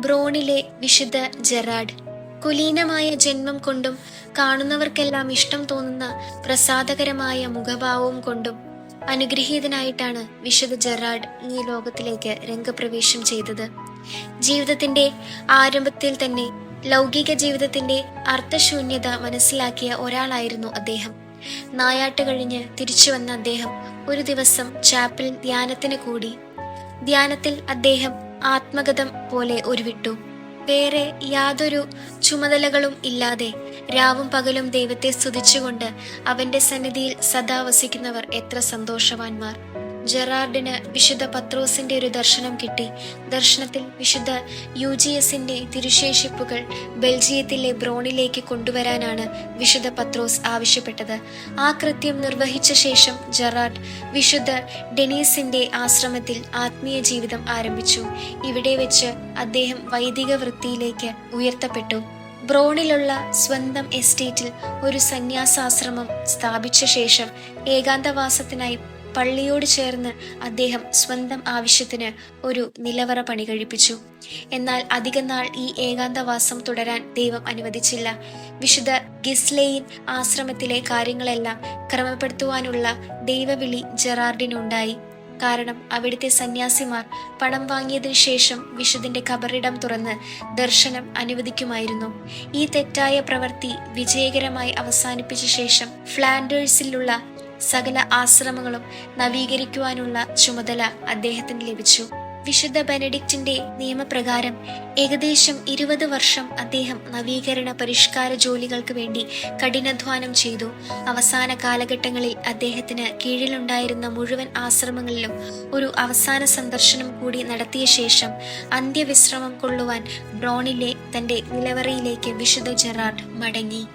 ബ്രോണിലെ വിശുദ്ധ ജെറാഡ്. കുലീനമായ ജന്മം കൊണ്ടും കാണുന്നവർക്കെല്ലാം ഇഷ്ടം തോന്നുന്ന പ്രസാദകരമായ മുഖഭാവവും കൊണ്ടും അനുഗ്രഹീതനായിട്ടാണ് വിശുദ്ധ ജെറാഡ് ഈ ലോകത്തിലേക്ക് രംഗപ്രവേശം ചെയ്തത്. ജീവിതത്തിന്റെ ആരംഭത്തിൽ തന്നെ ലൗകിക ജീവിതത്തിന്റെ അർത്ഥശൂന്യത മനസ്സിലാക്കിയ ഒരാളായിരുന്നു അദ്ദേഹം. നായാട്ട് കഴിഞ്ഞ് തിരിച്ചു വന്ന അദ്ദേഹം ഒരു ദിവസം ചാപ്പിൽ ധ്യാനത്തിന് കൂടി. ധ്യാനത്തിൽ അദ്ദേഹം ആത്മഗതം പോലെ ഉരുവിട്ടു വേറെ യാതൊരു ചുമതലകളും ഇല്ലാതെ രാവും പകലും ദൈവത്തെ സ്തുതിച്ചുകൊണ്ട് അവന്റെ സന്നിധിയിൽ സദാ വസിക്കുന്നവർ എത്ര സന്തോഷവാന്മാർ. ജെറാർഡിന് വിശുദ്ധ പത്രോസിന്റെ ഒരു ദർശനം കിട്ടി. ദർശനത്തിൽ വിശുദ്ധ യു ജി എസിന്റെ തിരുശേഷിപ്പുകൾ ബെൽജിയത്തിലെ ബ്രോണിലേക്ക് കൊണ്ടുവരാനാണ് വിശുദ്ധ പത്രോസ് ആവശ്യപ്പെട്ടത്. ആ കൃത്യം നിർവഹിച്ച ശേഷം ജെറാർഡ് വിശുദ്ധ ഡെനീസിന്റെ ആശ്രമത്തിൽ ആത്മീയ ജീവിതം ആരംഭിച്ചു. ഇവിടെ വെച്ച് അദ്ദേഹം വൈദിക വൃത്തിയിലേക്ക് ഉയർത്തപ്പെട്ടു. ബ്രോണിലുള്ള സ്വന്തം എസ്റ്റേറ്റിൽ ഒരു സന്യാസാശ്രമം സ്ഥാപിച്ച ശേഷം ഏകാന്തവാസത്തിനായി പള്ളിയോട് ചേർന്ന് അദ്ദേഹം സ്വന്തം ആവശ്യത്തിന് ഒരു നിലവറ പണി കഴിപ്പിച്ചു. എന്നാൽ അധികനാൾ ഈ ഏകാന്തവാസം തുടരാൻ ദൈവം അനുവദിച്ചില്ല. വിശുദ്ധ ഗിസ്ലെയിൻ ആശ്രമത്തിലെ കാര്യങ്ങളെല്ലാം ക്രമപ്പെടുത്തുവാനുള്ള ദൈവവിളി ജെറാർഡിനുണ്ടായി. കാരണം അവിടുത്തെ സന്യാസിമാർ പണം വാങ്ങിയതിനു ശേഷം വിശുദ്ധന്റെ കബറിടം തുറന്ന് ദർശനം അനുവദിക്കുമായിരുന്നു. ഈ തെറ്റായ പ്രവൃത്തി വിജയകരമായി അവസാനിപ്പിച്ച ശേഷം ഫ്ലാൻഡേഴ്സിലുള്ള സകല ആശ്രമങ്ങളും നവീകരിക്കുവാനുള്ള ചുമതല അദ്ദേഹത്തിന് ലഭിച്ചു. വിശുദ്ധ ബെനഡിക്റ്റിന്റെ നിയമപ്രകാരം ഏകദേശം ഇരുപത് വർഷം അദ്ദേഹം നവീകരണ പരിഷ്കാര ജോലികൾക്ക് വേണ്ടി കഠിനാധ്വാനം ചെയ്തു. അവസാന കാലഘട്ടങ്ങളിൽ അദ്ദേഹത്തിന് കീഴിലുണ്ടായിരുന്ന മുഴുവൻ ആശ്രമങ്ങളിലും ഒരു അവസാന സന്ദർശനം കൂടി നടത്തിയ ശേഷം അന്ത്യവിശ്രമം കൊള്ളുവാൻ ബ്രോണിലെ തന്റെ നിലവറയിലേക്ക് വിശുദ്ധ ജെറാർഡ് മടങ്ങി.